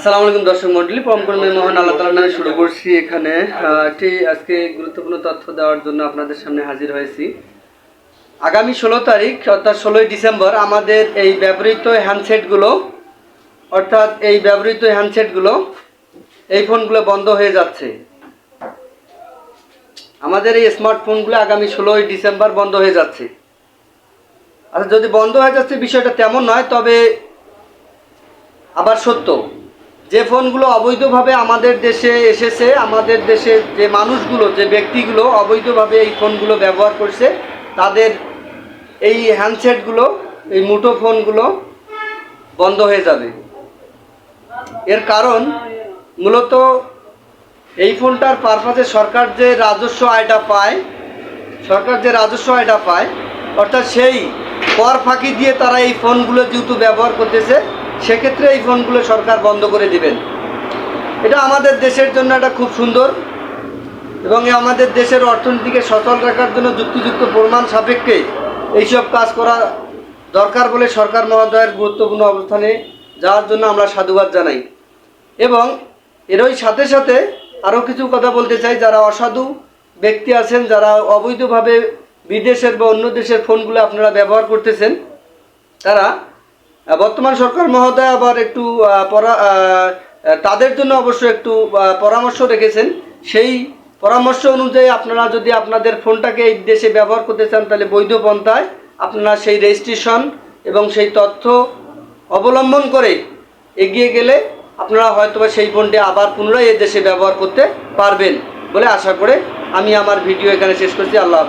আসসালামু আলাইকুম দর্শক মন্ডলী পরমকর্মী মহান আল্লাহ তালার নামে শুরু করছি এখানে। একটি আজকে গুরুত্বপূর্ণ তথ্য দেওয়ার জন্য আপনাদের সামনে হাজির হয়েছি। আগামী ষোলো তারিখ, অর্থাৎ ষোলোই ডিসেম্বর, আমাদের এই ব্যবহৃত হ্যান্ডসেটগুলো, অর্থাৎ এই ব্যবহৃত হ্যান্ডসেটগুলো, এই ফোনগুলো বন্ধ হয়ে যাচ্ছে। আমাদের এই স্মার্টফোনগুলো আগামী ষোলোই ডিসেম্বর বন্ধ হয়ে যাচ্ছে। আচ্ছা যদি বন্ধ হয়ে যাচ্ছে, বিষয়টা তেমন নয়, তবে আবার সত্য। যে ফোনগুলো অবৈধভাবে আমাদের দেশে এসেছে, আমাদের দেশে যে মানুষগুলো, যে ব্যক্তিগুলো অবৈধভাবে এই ফোনগুলো ব্যবহার করছে, তাদের এই হ্যান্ডসেটগুলো, এই মুঠো ফোনগুলো বন্ধ হয়ে যাবে। এর কারণ মূলত এই ফোনটার পারপাসে সরকার যে রাজস্ব আয়টা পায়, সরকার যে রাজস্ব আয়টা পায়, অর্থাৎ সেই কর ফাঁকি দিয়ে তারা এই ফোনগুলো যেহেতু ব্যবহার করতেছে সেক্ষেত্রে এই ফোনগুলো সরকার বন্ধ করে দিবেন। এটা আমাদের দেশের জন্য একটা খুব সুন্দর এবং আমাদের দেশের অর্থনীতিকে সচল রাখার জন্য যুক্তিযুক্ত প্রমাণ সাপেক্ষে এইসব কাজ করা দরকার বলে সরকার মহোদয়ের গুরুত্বপূর্ণ অবস্থানে যাওয়ার জন্য আমরা সাধুবাদ জানাই। এবং এরই সাথে সাথে আরও কিছু কথা বলতে চাই, যারা অসাধু ব্যক্তি আছেন, যারা অবৈধভাবে বিদেশের বা অন্য দেশের ফোনগুলো আপনারা ব্যবহার করতেছেন, তারা বর্তমান সরকার মহোদয় আবার একটু পরা তাদের জন্য অবশ্য একটু পরামর্শ রেখেছেন। সেই পরামর্শ অনুযায়ী আপনারা যদি আপনাদের ফোনটাকে এই দেশে ব্যবহার করতে চান, তাহলে বৈধ পন্থায় আপনারা সেই রেজিস্ট্রেশন এবং সেই তথ্য অবলম্বন করে এগিয়ে গেলে আপনারা হয়তোবা সেই ফোনটি আবার পুনরায় এ দেশে ব্যবহার করতে পারবেন বলে আশা করে আমি আমার ভিডিও এখানে শেষ করছি। আল্লাহ হাফেজ।